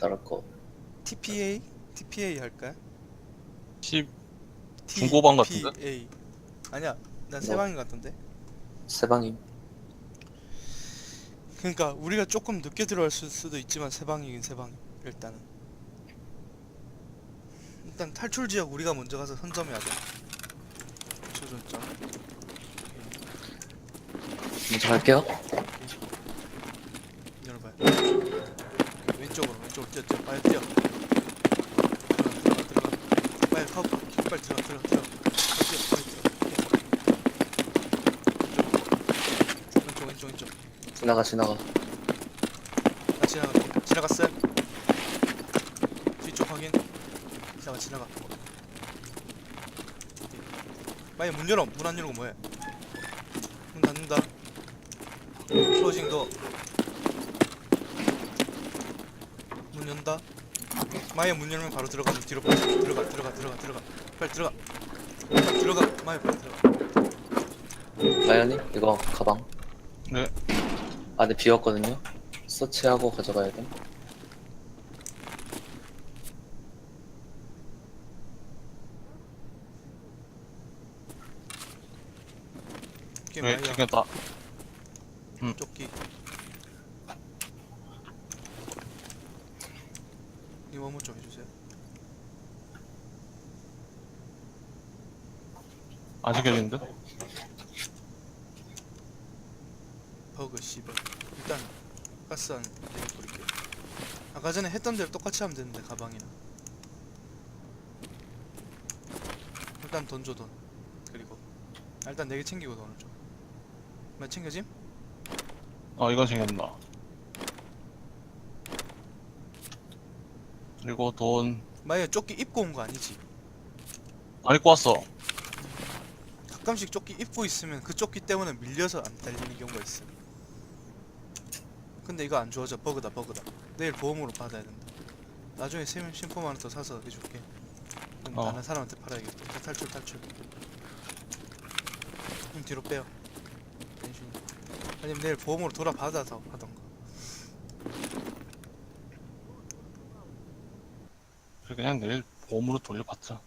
따를 거. TPA? TPA 할까요? 10 중고방 같은데? TPA 아니야 난 뭐? 세방인 것 같던데 세방임. 그러니까 우리가 조금 늦게 들어갈 수- 수도 있지만 세방이긴 세방 일단은 일단 탈출 지역 우리가 먼저 가서 선점해야 돼 조준점 먼저 갈게요. 열어봐요 왼쪽으로 왼쪽으로 뛰어 뛰어 빨리 뛰어. 들어가 들어가. 들어가 빨리 커 빨리 들어가 들어가 들어가. 빨리 뛰어 빨리 뛰어. 왼쪽 왼쪽 왼쪽. 지나가 지나가. 아 지나가 지나갔어요. 뒤쪽 확인. 지나가 지나가. 빨리 문 열어. 문 안 열고 뭐해? 문 닫는다. 클로징 도문 연다. 마이야 문 열면 바로 들어가면 뒤로 빠져 들어가 들어가 들어가 들어가. 빨리 들어가. 빨리 들어가. 마이야 빨리 들어가. 마연이? 이거 가방. 네. 안에 비었거든요. 서치하고 가져가야 돼. 이게 네, 마이야. 챙겼다. 조끼 님 어머 좀 해주세요. 안 챙겨지는데? 버그 씨발 일단 가스 안 내게 버릴게요. 아까 전에 했던 대로 똑같이 하면 되는데 가방이나. 일단 돈 줘 돈. 그리고. 아, 일단 내게 챙기고 돈을 줘몇 챙겨짐? 어, 이건 챙겼나. 그리고 돈, 마이야 조끼 입고 온 거 아니지? 안 입고 왔어. 가끔씩 조끼 입고 있으면 그 조끼 때문에 밀려서 안 달리는 경우가 있어. 근데 이거 안 좋아져. 버그다 버그다. 내일 보험으로 받아야 된다. 나중에 심- 심포만 하나 더 사서 해줄게. 그럼 어. 다른 사람한테 팔아야겠다. 자, 탈출 탈출. 좀 뒤로 빼요. 아니면 내일 보험으로 돌아 받아서 하던가 그냥 내일 보험으로 돌려받자.